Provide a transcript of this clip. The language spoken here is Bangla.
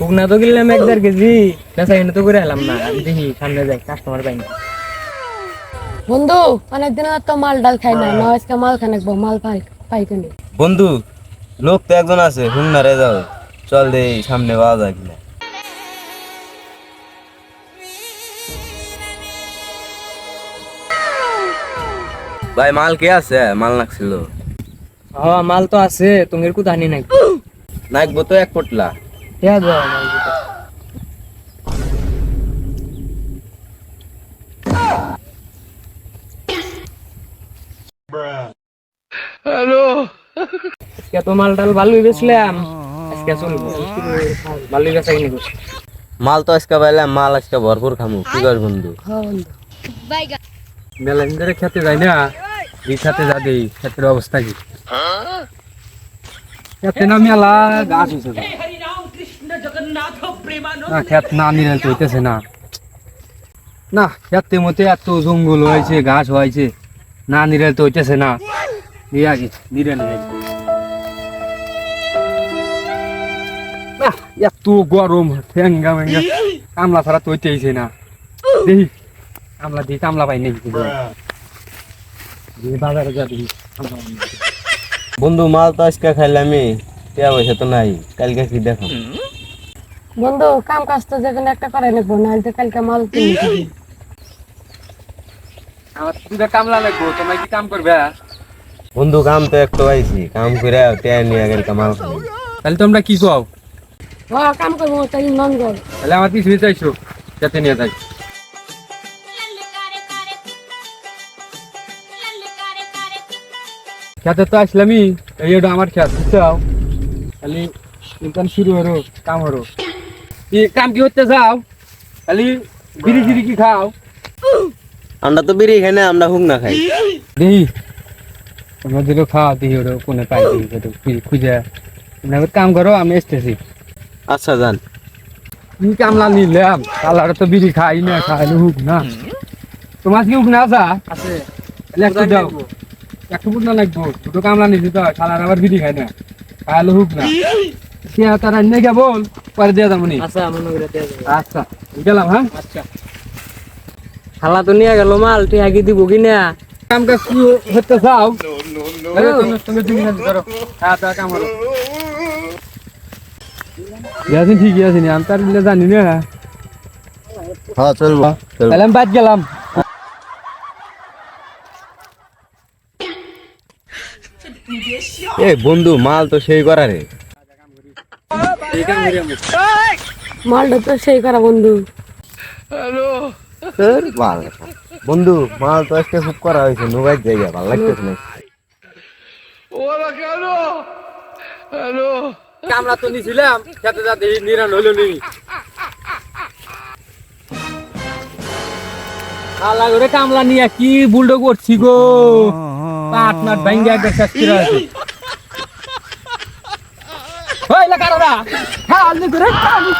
শুকনা তো কিনলাম এক দেড় কেজি। কিনে তো করে এলাম না আমি দেখি সামনে যাই কাস্টমার পাই না। বন্ধু অনেকদিন তো মাল ডাল খাই না না আজকে মাল খাই নাকবো মাল পাই পাই কিনে। বন্ধু লোক তো একজন আছে হুন্না রে যাও। চল দে সামনে পাওয়া যায় কিনা। ভাই মাল কে আছে? মাল নাকছিল। হ্যাঁ মাল তো আছে তুমি কোথানি নাই? নাকবো তো এক পটলা। মাল দিতে। আজকে তো মাল টাল ভালোই বেচলাম। আজকে চলবো। ভালোই বেচা কিনে করছি মাল তো আজকে পাইলাম মাল আজকে ভরপুর খামু। কি কর বন্ধু? হ্যাঁ বন্ধু মেলা ধরে খেতে যাই না? এই খেতে যা দেই খেতের অবস্থা কি? খেতে না মেলা গাছ হয়েছে না খেত না নিলে তো হইতেছে না। না খেতে মতে এত জঙ্গল হয়েছে ঘাস হয়েছে না নিলে তো হইতেছে না। দিয়ে আগে নিরে নিরে এত গরম ঠেঙ্গা মেঙ্গা কামলা ছাড়া তো হইতেইছে না। দেখি কামলা দিই কামলা পাই দেখি বাজারে যা দেখি। বন্ধু মাল তো আজকে খাইলামই টিয়া পয়সা তো নাই কালকে কি দেখো বন্ধু কাম কাজ তো যেখানে একটা করে নেব না হলে কালকে মাল কিনে আমার দুটা কামলা লাগবো তোমরা কি কাম করবে? বন্ধু কাম তো একটু আইছি কাম করে টিয়া নিয়ে গেল মাল খাই তাহলে তোমরা কি কও? হ্যাঁ কাম করব তাই মন কর তাহলে আমার পিছনে চাইছো যাতে নিয়ে যাই। খেতে তো আসলামই এই আমার খেত বুঝছাও খালি ইনকাম শুরু হলো কাম হলো কি কাম কি যাও? খালি বিড়ি ফিরি কি খাও? আমরা তো বিড়ি খাই না আমরা হুক না খাই। দেখি তোমরা দিলো খাওয়া দেখি ওটা কোনে পাই দেখি খুঁজে। কাম করো আমি এসতেছি আচ্ছা যান। কি কামলা নিলাম কালার তো বিড়ি খাই না খাইলে হুক না। তোমার কি হুক না আছে। একটু দাও। একটু বুট লাগবো। দুটো কামলা নিছি তো কালার আবার বিড়ি খাই না খাইলে হুক না। সে তারা নিয়ে গে বল। পরে দিয়ে যাব আচ্ছা মনে করে আচ্ছা গেলাম হ্যাঁ? আচ্ছা। খালা তো নিয়ে গেল মাল তুই আগে দিব কি না? কাম কাজ কি হতে চাও? তুমি তুমি তুমি ধরো। হ্যাঁ তা কাম হলো। ইয়াসিন ঠিকই আছে আমি তার দিলে জানি না। হ্যাঁ চলবো তাহলে আমি বাদ গেলাম। এ বন্ধু মাল তো সেই করা রে মালটা তো সেই করা বন্ধু। মাল বন্ধু মাল তো আজকে খুব করা হয়েছে জায়গা ভালো লাগতেছে না। কামলা তো নিছিলাম খেতে যাতে নিরান হইল নি। আল্লাহ করে কামলা নিয়ে কি বুলডো করছি গো। পাট মাট ভাঙ্গা আছে। লা কারোরা? খালি করে। খালি